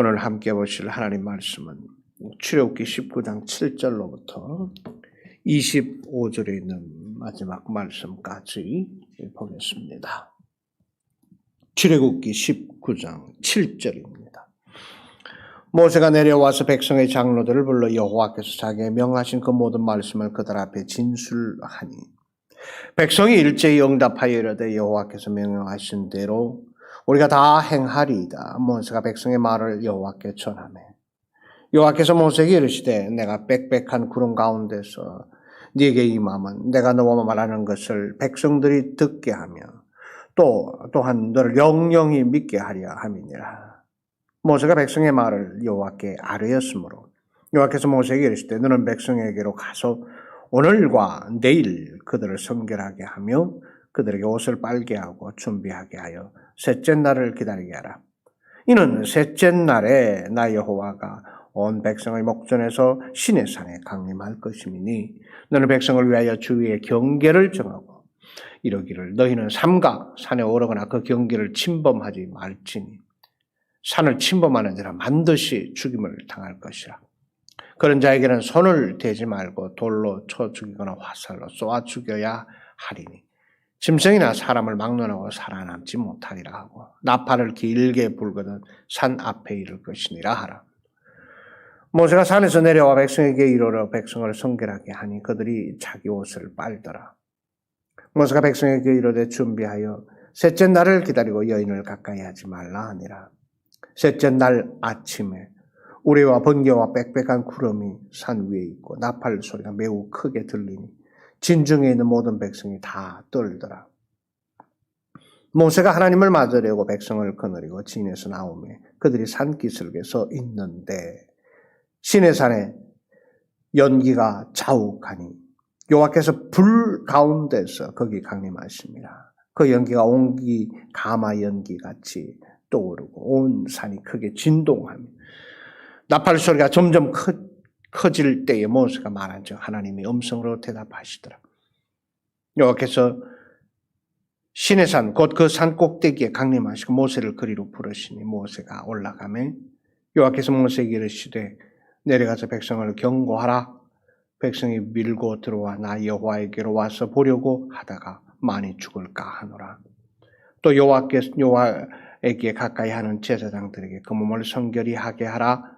오늘 함께 보실 하나님 말씀은 출애굽기 19장 7절로부터 25절에 있는 마지막 말씀까지 보겠습니다. 출애굽기 19장 7절입니다. 모세가 내려와서 백성의 장로들을 불러 여호와께서 자기의 명하신 그 모든 말씀을 그들 앞에 진술하니 백성이 일제히 응답하여 이르되 여호와께서 명령하신 대로 우리가 다 행하리이다. 모세가 백성의 말을 여호와께 전하매 여호와께서 모세에게 이르시되 내가 빽빽한 구름 가운데서 네게 임함은 내가 너와 말하는 것을 백성들이 듣게 하며 또 또한 너를 영영히 믿게 하려 함이니라. 모세가 백성의 말을 여호와께 아뢰었으므로 여호와께서 모세에게 이르시되 너는 백성에게로 가서 오늘과 내일 그들을 성결하게 하며 그들에게 옷을 빨게 하고 준비하게 하여 셋째 날을 기다리게 하라. 이는 셋째 날에 나 여호와가 온 백성의 목전에서 신의 산에 강림할 것임이니 너는 백성을 위하여 주위의 경계를 정하고 이러기를 너희는 삼가 산에 오르거나 그 경계를 침범하지 말지니 산을 침범하는 자는 반드시 죽임을 당할 것이라. 그런 자에게는 손을 대지 말고 돌로 쳐 죽이거나 화살로 쏘아 죽여야 하리니 짐승이나 사람을 막론하고 살아남지 못하리라 하고 나팔을 길게 불거든 산 앞에 이를 것이니라 하라. 모세가 산에서 내려와 백성에게 이르러 백성을 성결하게 하니 그들이 자기 옷을 빨더라. 모세가 백성에게 이르되 준비하여 셋째 날을 기다리고 여인을 가까이 하지 말라 하니라. 셋째 날 아침에 우레와 번개와 빽빽한 구름이 산 위에 있고 나팔 소리가 매우 크게 들리니 진중에 있는 모든 백성이 다 떨더라. 모세가 하나님을 맞으려고 백성을 거느리고 진에서 나오매 그들이 산기슭에 서 있는데 신의 산에 연기가 자욱하니 여호와께서 불 가운데서 거기 강림하십니다. 그 연기가 온기 가마 연기 같이 떠오르고 온 산이 크게 진동하며 나팔 소리가 점점 커, 커질 때에 모세가 즉 하나님이 음성으로 대답하시더라. 여호와께서 신의 산 곧 그 산 꼭대기에 강림하시고 모세를 그리로 부르시니 모세가 올라가매 여호와께서 모세에게 이르시되 내려가서 백성을 경고하라. 백성이 밀고 들어와 나 여호와에게로 와서 보려고 하다가 많이 죽을까 하노라. 또 여호와께서 여호와에게 가까이 하는 제사장들에게 그 몸을 성결히 하게 하라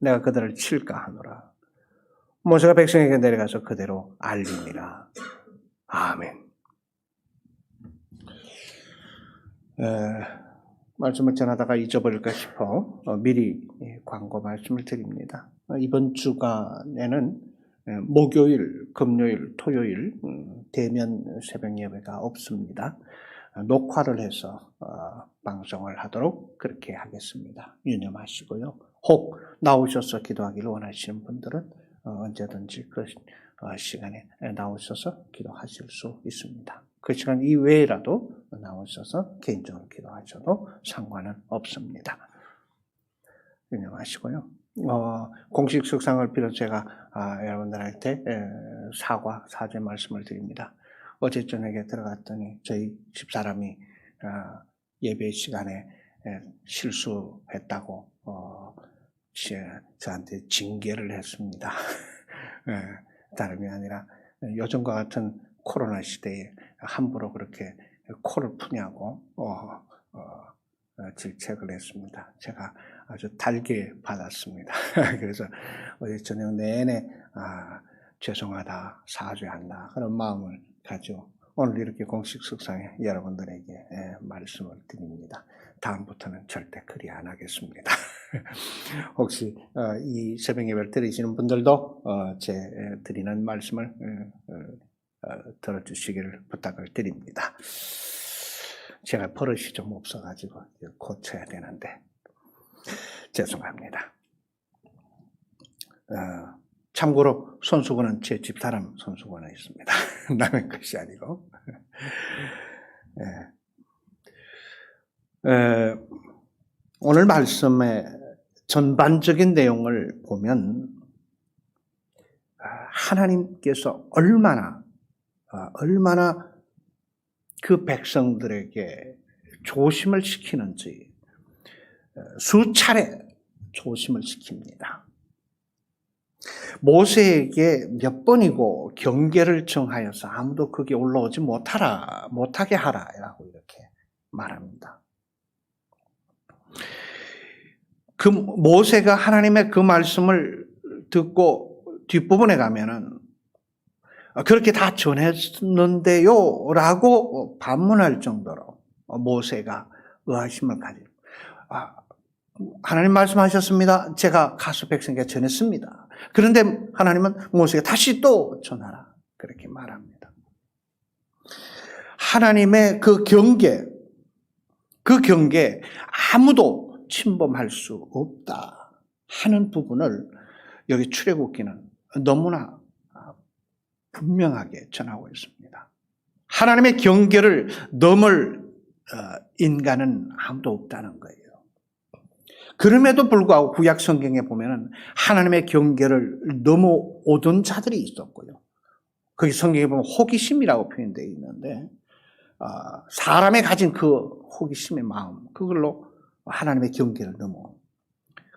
내가 그들을 칠까 하노라. 모세가 백성에게 내려가서 그대로 알리니라. 아멘. 에, 말씀을 전하다가 잊어버릴까 싶어 어, 미리 예, 광고 말씀을 드립니다. 어, 이번 주간에는 에, 목요일, 금요일, 토요일 음, 대면 새벽 예배가 없습니다. 어, 녹화를 해서 어, 방송을 하도록 그렇게 하겠습니다. 유념하시고요. 혹 나오셔서 기도하기를 원하시는 분들은 어, 언제든지 그 어, 시간에 나오셔서 기도하실 수 있습니다. 그 시간 이외에라도 나오셔서 개인적으로 기도하셔도 상관은 없습니다. 유념하시고요. 어, 공식 석상을 비롯 제가 아, 여러분들한테 에, 사과, 사죄 말씀을 드립니다. 어제 저녁에 들어갔더니 저희 집사람이 아, 예배 시간에 에, 실수했다고 어, 저한테 징계를 했습니다. 에, 다름이 아니라 요즘과 같은 코로나 시대에 함부로 그렇게 코를 푸냐고 어, 어, 어, 질책을 했습니다. 제가 아주 달게 받았습니다. 그래서 어제 저녁 내내 아, 죄송하다, 사죄한다 그런 마음을 가지고 오늘 이렇게 공식 석상에 여러분들에게 예, 말씀을 드립니다. 다음부터는 절대 그리 안 하겠습니다. 혹시 어, 이 새벽 예배를 들으시는 분들도 어, 제 에, 드리는 말씀을 어, 어, 들어주시기를 부탁을 드립니다. 제가 버릇이 좀 없어가지고 고쳐야 되는데 죄송합니다. 어, 참고로 손수건은 제 집사람 손수건에 있습니다. 남의 것이 아니고. 예. 에, 오늘 말씀의 전반적인 내용을 보면 아, 하나님께서 얼마나 아, 얼마나 그 백성들에게 조심을 시키는지 어, 수차례 조심을 시킵니다. 모세에게 몇 번이고 경계를 정하여서 아무도 거기 올라오지 못하라, 못하게 하라라고 이렇게 말합니다. 그 모세가 하나님의 그 말씀을 듣고 뒷부분에 가면은 그렇게 다 전했는데요 라고 반문할 정도로 모세가 의아심을 가지고 아, 하나님 말씀하셨습니다. 제가 가수 백성에게 전했습니다. 그런데 하나님은 모세가 다시 또 전하라. 그렇게 말합니다. 하나님의 그 경계, 그 경계 아무도 침범할 수 없다 하는 부분을 여기 출애굽기는 너무나 분명하게 전하고 있습니다. 하나님의 경계를 넘을 어, 인간은 아무도 없다는 거예요. 그럼에도 불구하고 구약 성경에 보면은 하나님의 경계를 넘어오던 자들이 있었고요. 거기 성경에 보면 호기심이라고 표현되어 있는데 아, 사람의 가진 그 호기심의 마음 그걸로 하나님의 경계를 넘어.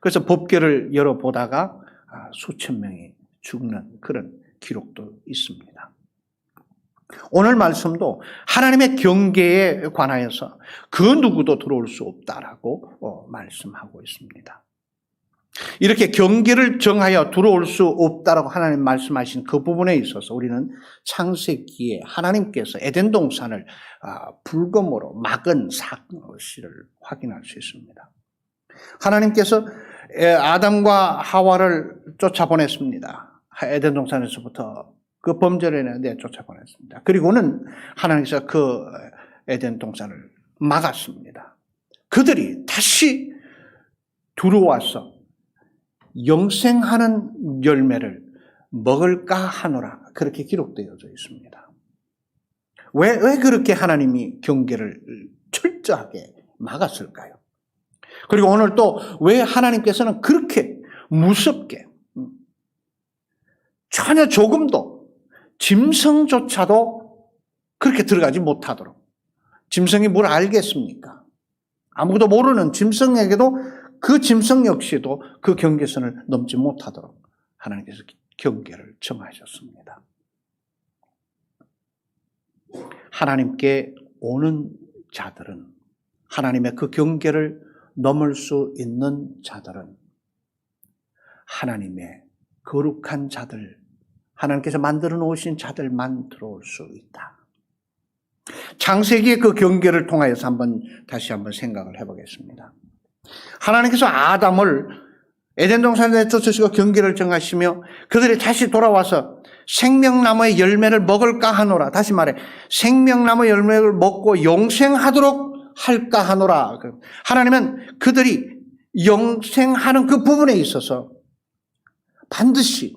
그래서 법계를 열어보다가 아, 수천 명이 죽는 그런 기록도 있습니다. 오늘 말씀도 하나님의 경계에 관하여서 그 누구도 들어올 수 없다라고 어, 말씀하고 있습니다. 이렇게 경계를 정하여 들어올 수 없다라고 하나님 말씀하신 그 부분에 있어서 우리는 창세기에 하나님께서 에덴 동산을 아, 불검으로 막은 사실을 확인할 수 있습니다. 하나님께서 아담과 하와를 쫓아보냈습니다. 에덴 동산에서부터 그 범죄를 내쫓아보냈습니다. 그리고는 하나님께서 그 에덴 동산을 막았습니다. 그들이 다시 들어와서 영생하는 열매를 먹을까 하노라. 그렇게 기록되어져 있습니다. 왜, 왜 그렇게 하나님이 경계를 철저하게 막았을까요? 그리고 오늘 또 왜 하나님께서는 그렇게 무섭게 전혀 조금도 짐승조차도 그렇게 들어가지 못하도록 짐승이 뭘 알겠습니까? 아무도 모르는 짐승에게도 그 짐승 역시도 그 경계선을 넘지 못하도록 하나님께서 경계를 정하셨습니다. 하나님께 오는 자들은 하나님의 그 경계를 넘을 수 있는 자들은 하나님의 거룩한 자들, 하나님께서 만들어 놓으신 자들만 들어올 수 있다. 창세기의 그 경계를 통하여서 한번 다시 한번 생각을 해보겠습니다. 하나님께서 아담을 에덴 동산에 쫓으시고 경계를 정하시며 그들이 다시 돌아와서 생명나무의 열매를 먹을까 하노라. 다시 말해 생명나무 열매를 먹고 영생하도록 할까 하노라. 하나님은 그들이 영생하는 그 부분에 있어서 반드시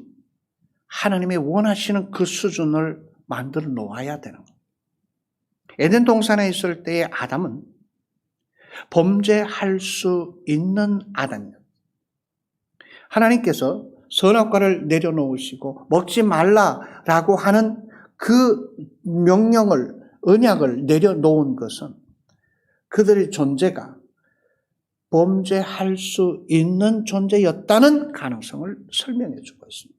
하나님의 원하시는 그 수준을 만들어 놓아야 되는 거예요. 에덴 동산에 있을 때의 아담은 범죄할 수 있는 아담이에요. 하나님께서 선악과를 내려놓으시고 먹지 말라라고 하는 그 명령을 언약을 내려놓은 것은 그들의 존재가 범죄할 수 있는 존재였다는 가능성을 설명해 주고 있습니다.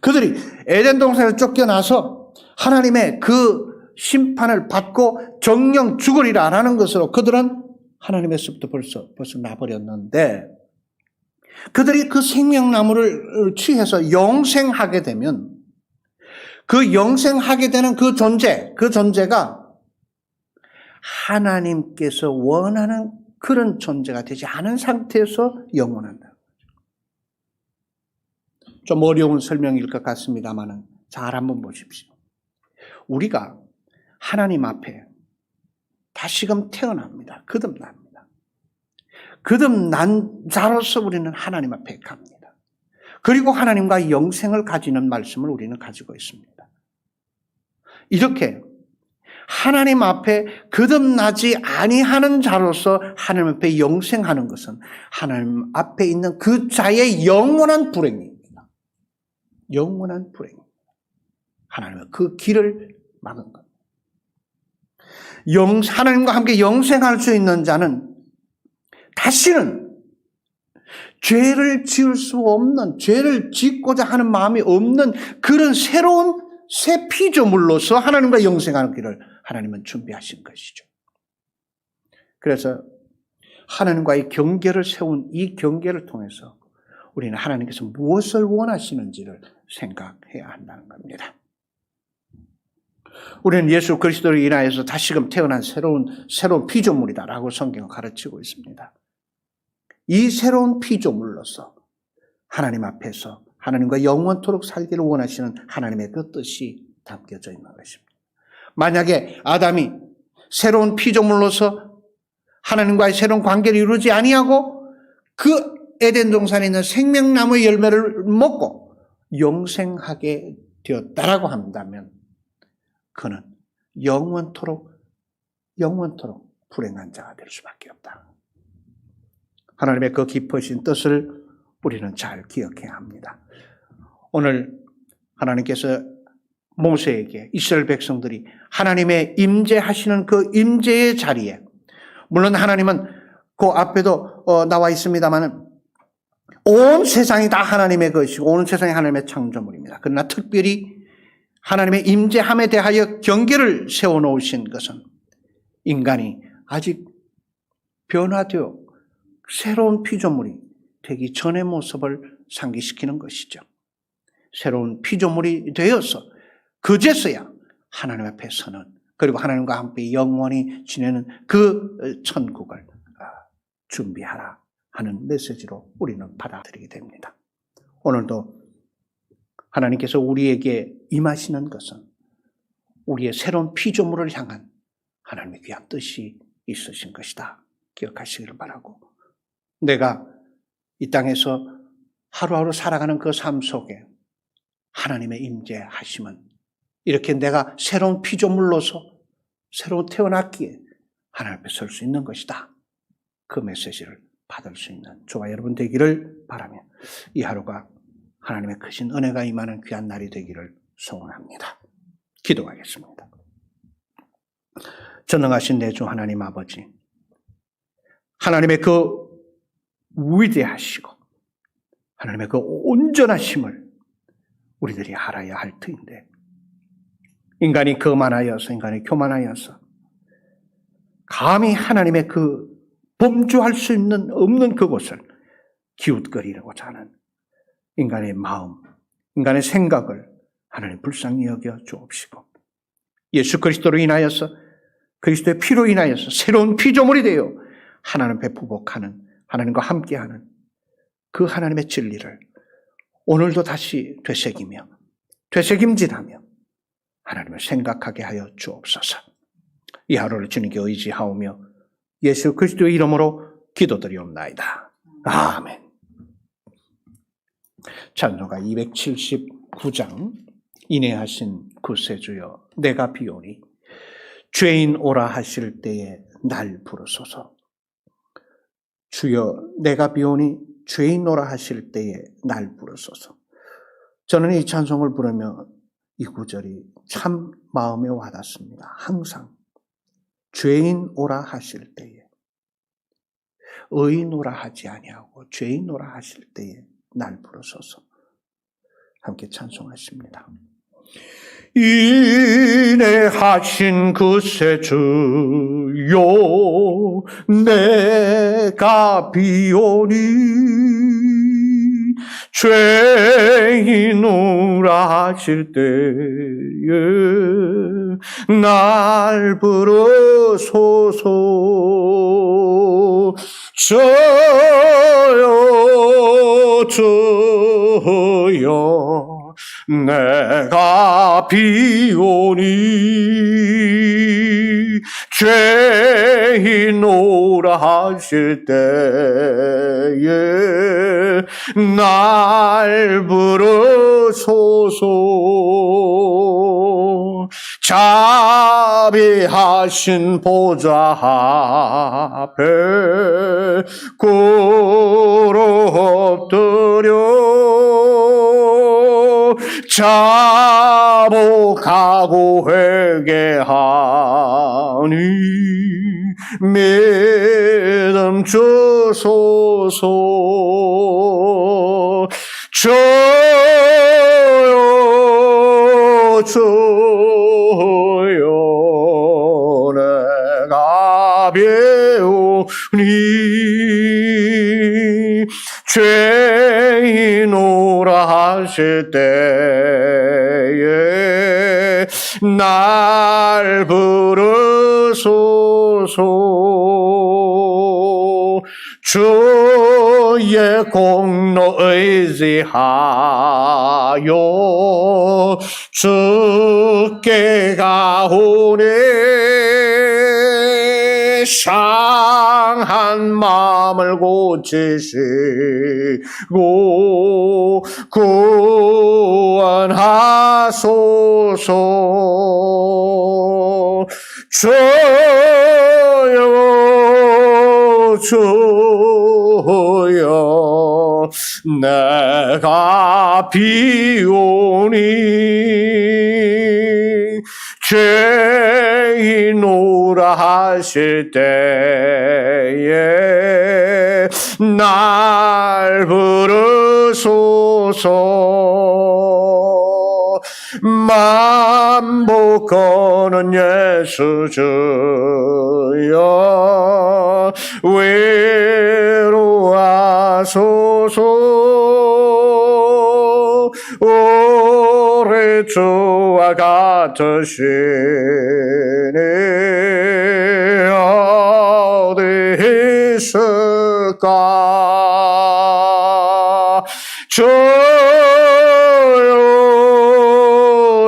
그들이 에덴 동산에 쫓겨나서 하나님의 그 심판을 받고 정령 죽으리라라는 것으로 그들은 하나님에서부터 벌써 벌써 나버렸는데 그들이 그 생명나무를 취해서 영생하게 되면 그 영생하게 되는 그 존재, 그 존재가 하나님께서 원하는 그런 존재가 되지 않은 상태에서 영원한다. 좀 어려운 설명일 것 같습니다만 잘 한번 보십시오. 우리가 하나님 앞에 다시금 태어납니다. 거듭납니다. 거듭난 자로서 우리는 하나님 앞에 갑니다. 그리고 하나님과 영생을 가지는 말씀을 우리는 가지고 있습니다. 이렇게 하나님 앞에 거듭나지 아니하는 자로서 하나님 앞에 영생하는 것은 하나님 앞에 있는 그 자의 영원한 불행입니다. 영원한 불행입니다. 하나님은 그 길을 막은 겁니다. 영, 하나님과 함께 영생할 수 있는 자는 다시는 죄를 지을 수 없는, 죄를 짓고자 하는 마음이 없는 그런 새로운 새 피조물로서 하나님과 영생하는 길을 하나님은 준비하신 것이죠. 그래서 하나님과의 경계를 세운 이 경계를 통해서 우리는 하나님께서 무엇을 원하시는지를 생각해야 한다는 겁니다. 우리는 예수 그리스도를 인하여서 다시금 태어난 새로운 새로운 피조물이다라고 성경은 가르치고 있습니다. 이 새로운 피조물로서 하나님 앞에서 하나님과 영원토록 살기를 원하시는 하나님의 그 뜻이 담겨져 있는 것입니다. 만약에 아담이 새로운 피조물로서 하나님과의 새로운 관계를 이루지 아니하고 그 에덴 동산에 있는 생명나무의 열매를 먹고 영생하게 되었다라고 한다면 그는 영원토록 영원토록 불행한 자가 될 수밖에 없다. 하나님의 그 깊으신 뜻을 우리는 잘 기억해야 합니다. 오늘 하나님께서 모세에게 이스라엘 백성들이 하나님의 임재하시는 그 임재의 자리에 물론 하나님은 그 앞에도 어, 나와 있습니다만은 온 세상이 다 하나님의 것이고 온 세상이 하나님의 창조물입니다. 그러나 특별히 하나님의 임재함에 대하여 경계를 세워 놓으신 것은 인간이 아직 변화되어 새로운 피조물이 되기 전의 모습을 상기시키는 것이죠. 새로운 피조물이 되어서 그제서야 하나님 앞에 서는 그리고 하나님과 함께 영원히 지내는 그 천국을 준비하라 하는 메시지로 우리는 받아들이게 됩니다. 오늘도 하나님께서 우리에게 임하시는 것은 우리의 새로운 피조물을 향한 하나님의 귀한 뜻이 있으신 것이다. 기억하시기를 바라고 내가 이 땅에서 하루하루 살아가는 그 삶 속에 하나님의 임재하심은 이렇게 내가 새로운 피조물로서 새로 태어났기에 하나님 앞에 설 수 있는 것이다. 그 메시지를 받을 수 있는 저와 여러분 되기를 바라며 이 하루가 하나님의 크신 은혜가 임하는 귀한 날이 되기를 소원합니다. 기도하겠습니다. 전능하신 내주 하나님 아버지, 하나님의 그 위대하시고 하나님의 그 온전하심을 우리들이 알아야 할 터인데 인간이 거만하여서 인간이 교만하여서 감히 하나님의 그 범주할 수 있는 없는 그곳을 기웃거리려고자 하는 인간의 마음, 인간의 생각을 하나님 불쌍히 여겨 주옵시고 예수 그리스도로 인하여서 그리스도의 피로 인하여서 새로운 피조물이 되어 하나님 배부복하는 하나님과 함께하는 그 하나님의 진리를 오늘도 다시 되새기며 되새김질하며 하나님을 생각하게 하여 주옵소서. 이 하루를 주님께 의지하오며 예수 그리스도의 이름으로 기도드리옵나이다. 아멘. 찬송가 279장 인해하신 구세주여 내가 비오니 죄인 오라 하실 때에 날 부르소서. 주여 내가 비오니 죄인 오라 하실 때에 날 부르소서. 저는 이 찬송을 부르며 이 구절이 참 마음에 와닿습니다. 항상 죄인 오라 하실 때에 의인 오라 하지 아니하고 죄인 오라 하실 때에 날 부르소서. 함께 찬송하십니다. 인내하신 그새 주요 내가 비오니 죄인우라 하실 때에 날 부르소서. 저요 저요 내가 비오니 죄인오라 하실 때에 날 부르소서 자비하신 보좌 앞에 고로 엎드려 자복하고 회개하니 믿음 주소서 저요 저 가 배우니 죄인오라 하실 때에 날 부르소서. 주의 공로 의지하여 주께 가오니 상한 마음을 고치시고 구원하소서. 주여 주여 내가 비오니 죄인오라 하실 때에 날 부르소서. 만복 거는 예수 주여 외로워하소서. 오래 주와 같으시니 어디 있을까? 주여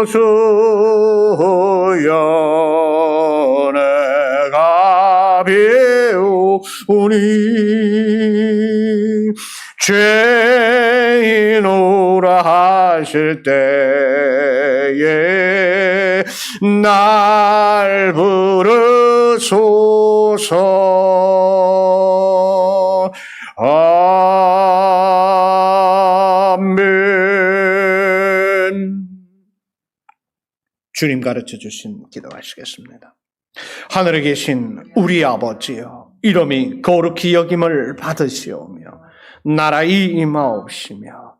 주여 내가 배우니 죄인오라 하실 때에 날 부르소서 아멘 주님 가르쳐 주신 기도하시겠습니다. 하늘에 계신 우리 아버지여 이름이 거룩히 여김을 받으시오며 나라의 임하옵시며